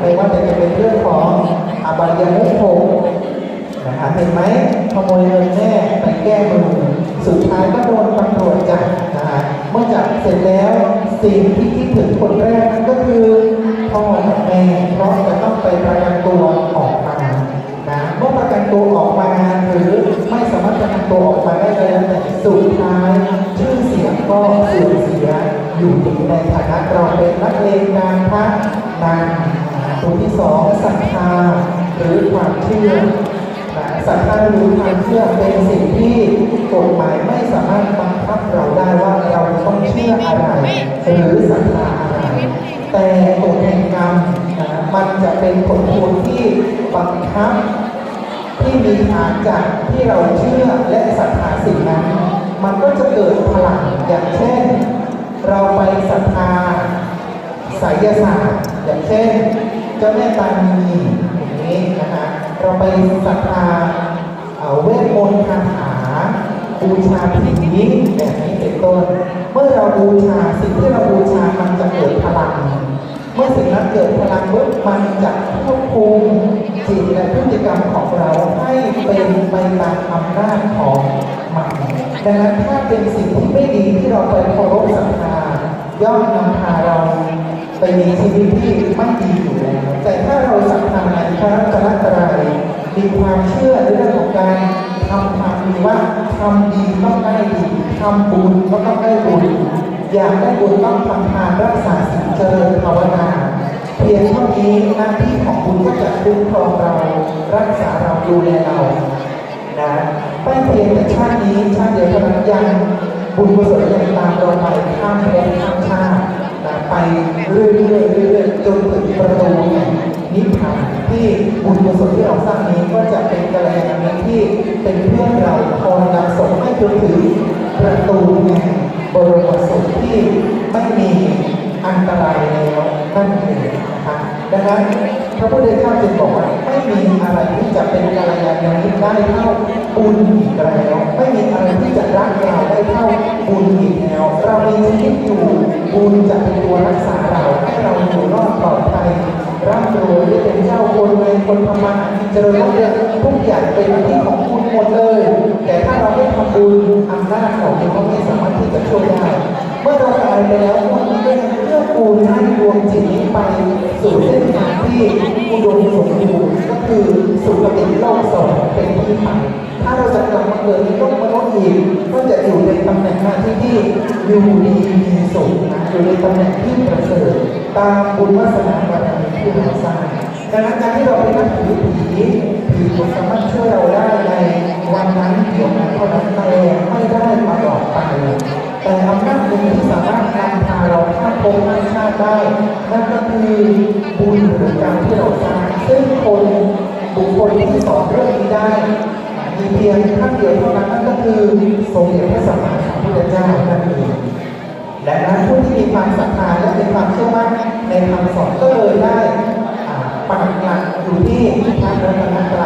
ไม่ว่าจะเป็นเรื่องของอบายมุขโภนะคะเห็นไหมขโมยเงินแม่ไปแก้มือสุดท้ายก็โดนตำรวจจับนะคะเมื่อจับเสร็จแล้วสิ่งที่คิดถึงคนแรกนั่นก็คือพ่อกับแม่เพราะจะต้องไปประกันตัวออกมานะเมื่อประกันตัวออกมาหรือไม่สามารถประกันตัวออกมาได้เลยแต่สุดท้ายชื่อเสียงก็สื่อมเสียอยู่ดีในฐานะเราเป็นนักเลงนางพระนาง ตัวที่สองศรัทธาหรือความเชื่อศรัทธาหรือความเชื่อเป็นสิ่งที่กฎหมายไม่สามารถบังคับเราได้ว่าเราต้องเชื่ออะไรหรือศรัทธาอะไรแต่กฎแห่งกรรมนะมันจะเป็นผลพวงที่บังคับที่มีฐานจากที่เราเชื่อและศรัทธาสิ่งนั้น มันก็จะเกิดพลังอย่างเช่น เราไปศรัทธาไสยศาสตร์ อย่างเช่นเจ้าแม่ตานีอย่างนี้นะคะเราไปศรัทธาเอ่อเวทมนต์คาถาบูชาผีแบบนี้เป็นต้น เมื่อเราบูชาสิ่งที่เราบูชามันจะเกิดพลัง เมื่อสิ่งนั้นเกิดพลังปุ๊บมันจะควบคุมจิตและพฤติกรรมของเราให้เป็นไปตามอำนาจของมันดังนั้นถ้าเป็นสิ่งที่ไม่ดีที่เราไปเคารพศรัทธาย่อมนำพาเรา ไปมีชีวิตที่ไม่ดีอยู่แล้วแต่ถ้าเราศรัทธาในพระรัตนตรัยมีความเชื่อในเรื่องของการทำความดีว่าทำดีต้องได้ดีทำบุญก็ต้องได้บุญอยากได้บุญต้องทำทานรักษาศีลเจริญภาวนาเพียงเท่านี้หน้าที่ของบุญก็จะคุ้มครองเรา รักษาเราดูแลเรานะไม่เพียงแต่ชาตินี้ชาติเดียวเท่านั้นยัง บุญกุศลยังตามเราไปข้ามภพข้ามชาตินะไปเรื่อยๆเรื่อยๆจนถึงประตูแห่งนิพพานที่บุญกุศลที่เราสร้างนี้ก็จะเป็นกัลยาณมิตรที่เป็นเพื่อนเราคอยนำส่งให้จนถึงประตูแห่งบรมสุขที่ไม่มีอันตรายแล้วนั่นเองน ดังนั้นพระพุทธเจ้าจึงบอกว่าไม่มีอะไรที่จะเป็นกัลยาณมิตรได้เท่าบุญอีกแล้วไม่มีอะไรที่จะรักเราได้เท่าบุญอีกแล้วเรามีชีวิตอยู่บุญจะเป็นตัวรักษาเราให้เราอยู่รอดปลอดภัยร่ำรวยได้เป็นเจ้าคนในคนทำมาหากินเจริญรุ่งเรืองทุกอย่างเป็นที่ของคุณหมดเลย แต่ถ้าเราไม่ทำบุญอำนาจของเราก็ไม่สามารถที่จะช่วยได้ เมื่อเราตายไปแล้วพวกนี้ ก็ยังเพื่อกูลให้ดวงจิตนี้ไปสู่เส้นทางที่อุดมสมบูรณ์ก็คือสุคติโลกสองเป็นที่ไปถ้าเราจะกลับมาเกิดในโลกมนุษย์อีกก็จะอยู่ในตำแหน่งหน้าที่ที่อยู่ดีมีสุขนะอยู่ในตำแหน่งที่ประเสริฐตามบุญวาสนาบารมีที่เราสร้างดังนั้นการที่เราไปนับถือผีผีก็สามารถช่วยเราได้ในวันนั้นเดียวนั้นเท่านั้นแต่ไม่ได้ตลอดไป แต่อำนาจหนึ่งที่สามารถนำพาเราข้ามภพข้ามชาติได้ นั่นก็คือบุญหรือกรรมที่เราสร้างซึ่งคนบุคคลที่สอนเรื่องนี้ได้มีเพียงท่านเดียวเท่านั้นนั่นก็คือทรงเด็จพระสัมมาสัมพุทธเจ้านั่นเองดังนั้นผู้ที่มีความศรัทธาและมีความเชื่อมั่นในคำสอนก็เลยได้ปักหลักอยู่ที่พระรัตนตรัย